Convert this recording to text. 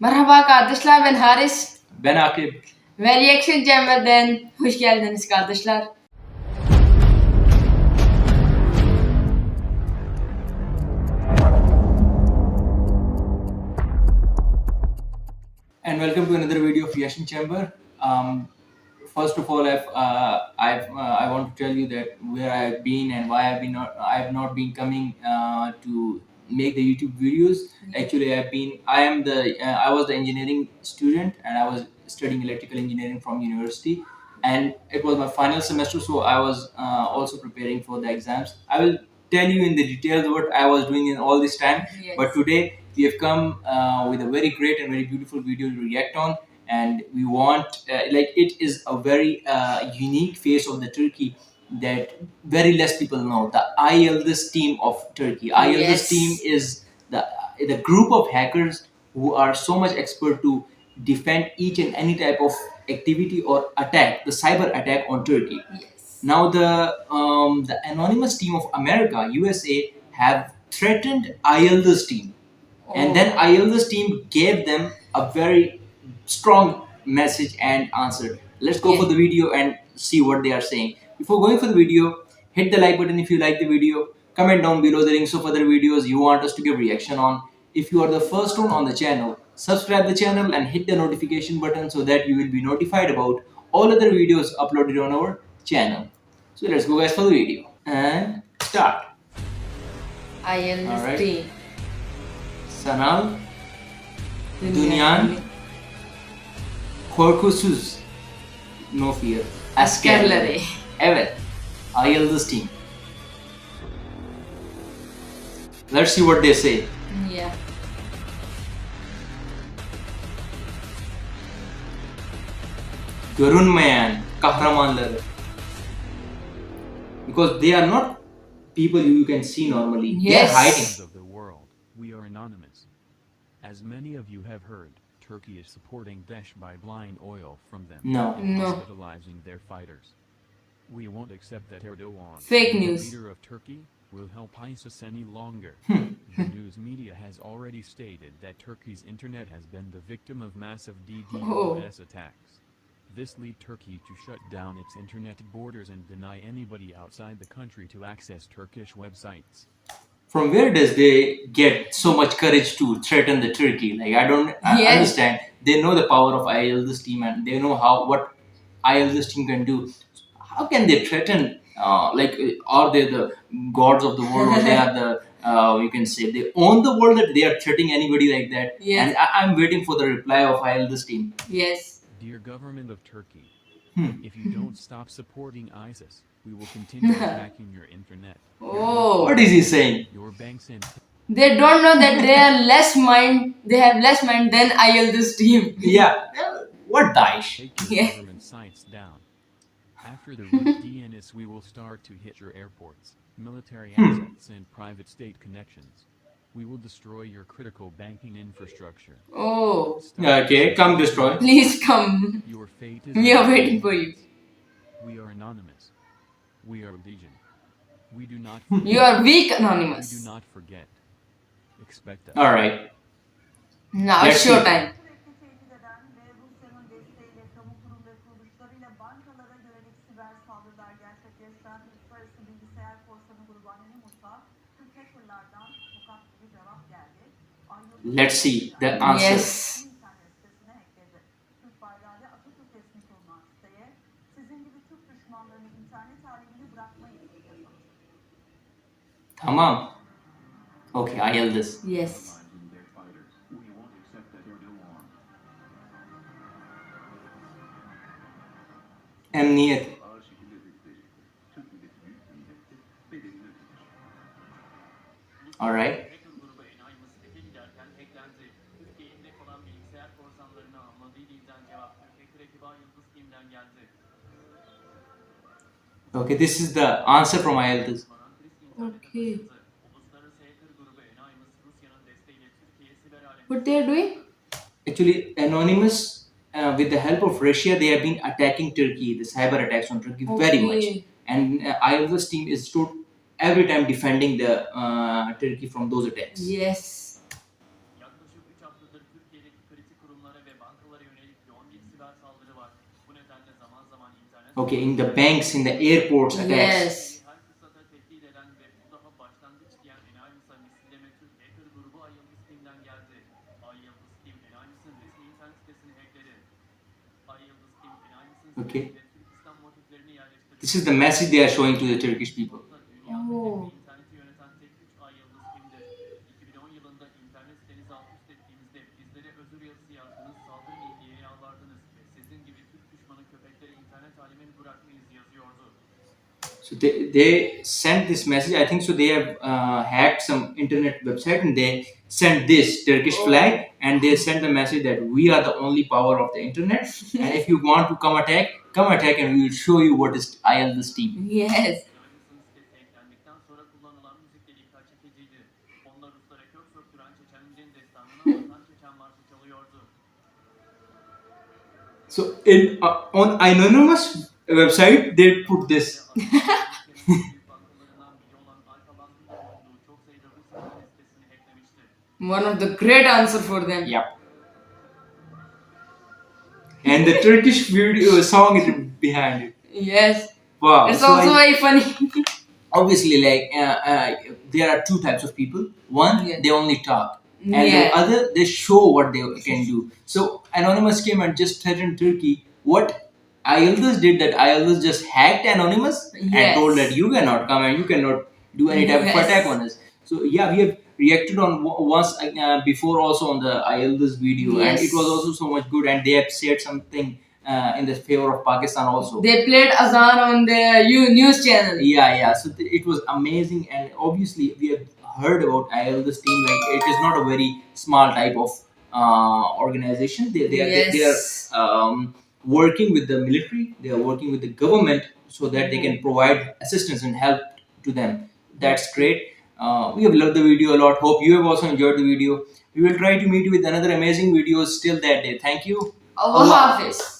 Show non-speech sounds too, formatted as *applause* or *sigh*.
Merhaba kardeşler ben Haris. Ben Akif. Ve Reaction Chamber'den hoş geldiniz kardeşler. and welcome to another video of Yashin Chamber. Um, first of all, I've, uh, I've, uh, I want to tell you that where I've been and why I've been not, I've not been coming uh, to make the YouTube videos. Actually, I've been I am the uh, I was the engineering student and I was studying electrical engineering from university, and it was my final semester, so I was uh, also preparing for the exams. I will tell you in the details what I was doing in all this time. Yes. But today we have come uh, with a very great and very beautiful video to react on, and we want uh, like it is a very uh, unique face of the Turkey that very less people know. The IELTS team of Turkey. IELTS Yes. team is the the group of hackers who are so much expert to defend each and any type of activity or attack, the cyber attack on Turkey. Yes. Now the um, the anonymous team of America, USA, have threatened IELTS team, and then Oh. IELTS team gave them a very strong message and answer. Let's go Yeah. for the video and see what they are saying. Before going for the video, hit the like button if you like the video. Comment down below the links of other videos you want us to give reaction on. If you are the first one on the channel, subscribe the channel and hit the notification button so that you will be notified about all other videos uploaded on our channel. So let's go guys for the video and start. IELTS Alright. team. Sanal korkusuz no fear Askerleri. Evet. IELTS team. Let's see what they say. Yeah. Görünmeyen kahramanları. Because they are not people you can see normally. Yes. They are hiding. of the world, we are anonymous. As many of you have heard, Turkey is supporting Daesh by buying oil from them No. and No. hospitalizing their fighters. We won't accept that Erdogan, Fake news. the leader of Turkey, will help ISIS any longer. Hmm. the news media has already stated that Turkey's internet has been the victim of massive DDoS attacks. This lead Turkey to shut down its internet borders and deny anybody outside the country to access Turkish websites. From where does they get so much courage to threaten the Turkey? Like I don't I Yes. understand. They know the power of IELTS team and they know how what IELTS team can do. How can they threaten? Uh, like uh, are they the gods of the world? or they are the *laughs* uh, you can say they own the world that they are threatening anybody like that. Yes. And I, I'm waiting for the reply of IELTS team. Yes. Dear government of Turkey, Hmm. if you don't *laughs* stop supporting ISIS, we will continue *laughs* attacking your internet, Oh. What is he saying? your banks and They don't know that they are less mind. They have less mind than IELTS team. Yeah. What Daesh? take your Yeah. government sites down. After the root *laughs* DNS, we will start to hit your airports, military assets, and private state connections. We will destroy your critical banking infrastructure. Oh. Stop Okay, come destroy. Please come. Your fate is We are waiting for you. We are anonymous. We are legion. We do not. You are weak, Anonymous. We Anonymous. do not forget. Expect us. All right. Now Let's it's your see. time. Sürekli tehdit eden ve Rusya'nın desteğiyle kamu kurum ve kuruluşlarıyla bankalara yönelik siber saldırılar gerçekleştiren uluslararası bilgisayar korsanı grubu Anonymous'a Türk hackerlardan tokat gibi cevap geldi. Ayrıca Let's see the answer. Yes. internet sitesine hackledi. Türk bayrağı ve Atatürk resmi bulunan siteye sizin gibi Türk düşmanlarını internet alemini bırakmayın yazılmış. Tamam. Okay, I held this. Yes. Emniyet. Geldi. Okay, this is the answer from IELTS. Okay. katıldı. Uluslararası hacker grubu enayi mıs Rusya'nın desteğiyle Türkiye siber alemi What they are doing? Actually, Anonymous, uh, with the help of Russia, they have been attacking Turkey, the cyber attacks on Turkey very much. Okay. And uh, IELTS team is stood every time defending the uh, Turkey from those attacks. Yes. yaklaşık 3 haftadır Türkiye'deki kritik siber saldırı var. Bu nedenle zaman zaman internet Okay, in the banks, in the airports attacks. Yes. her fırsata tehdit eden ve bu daha başlangıç diyen Enaymus'a misilleme Türk hacker grubu Ay Team'den geldi. Ay Team Enaymus'un resmi internet sitesini hackledi. Ay Team Enaymus'un Okay. sitesinde Türk İslam motiflerini yerleştirdi. This is the message they are showing to the Turkish people. So they, they sent this message. I think so. They have uh, hacked some internet website and they sent this Turkish flag and they sent the message that we are the only power of the internet. *laughs* and if you want to come attack, come attack, and we will show you what is IL. Yes. Yayıncısının sitesi hacklendikten sonra kullanılan müzik de dikkat çekiciydi. Onlar Ruslara kök söktüren Çeçenlerin destanını anlatan Çeçen Marşı çalıyordu. So in uh, on anonymous website they put this. Ülkenin büyük bankalarından biri olan Alfa Bank'ın bulunduğu çok sayıda Rus internet sitesini hacklemişti. One of the great answer for them. Yep. And the Turkish video song is behind it. Yes. Wow. It's So also I- very funny. *laughs* obviously like uh, uh, there are two types of people one Yeah. they only talk and Yeah. the other they show what they can do so anonymous came and just threatened turkey what Ayıldız did that Ayıldız just hacked anonymous and told that you cannot come and you cannot do any type of Yes. attack on us so yeah we have reacted on w- once uh, before also on the Ayıldız video and it was also so much good and they have said something uh, in the favor of Pakistan also They played Azan on the U- news channel. yeah, yeah. So th- it was amazing, and obviously we have heard about IL this team. Like it is not a very small type of uh, organization. They they are they, they are Yes. um, working with the military. They are working with the government so that they can provide assistance and help to them. That's great. Uh, we have loved the video a lot. Hope you have also enjoyed the video. We will try to meet you with another amazing videos still that day. Thank you. Allah Allah. Hafiz.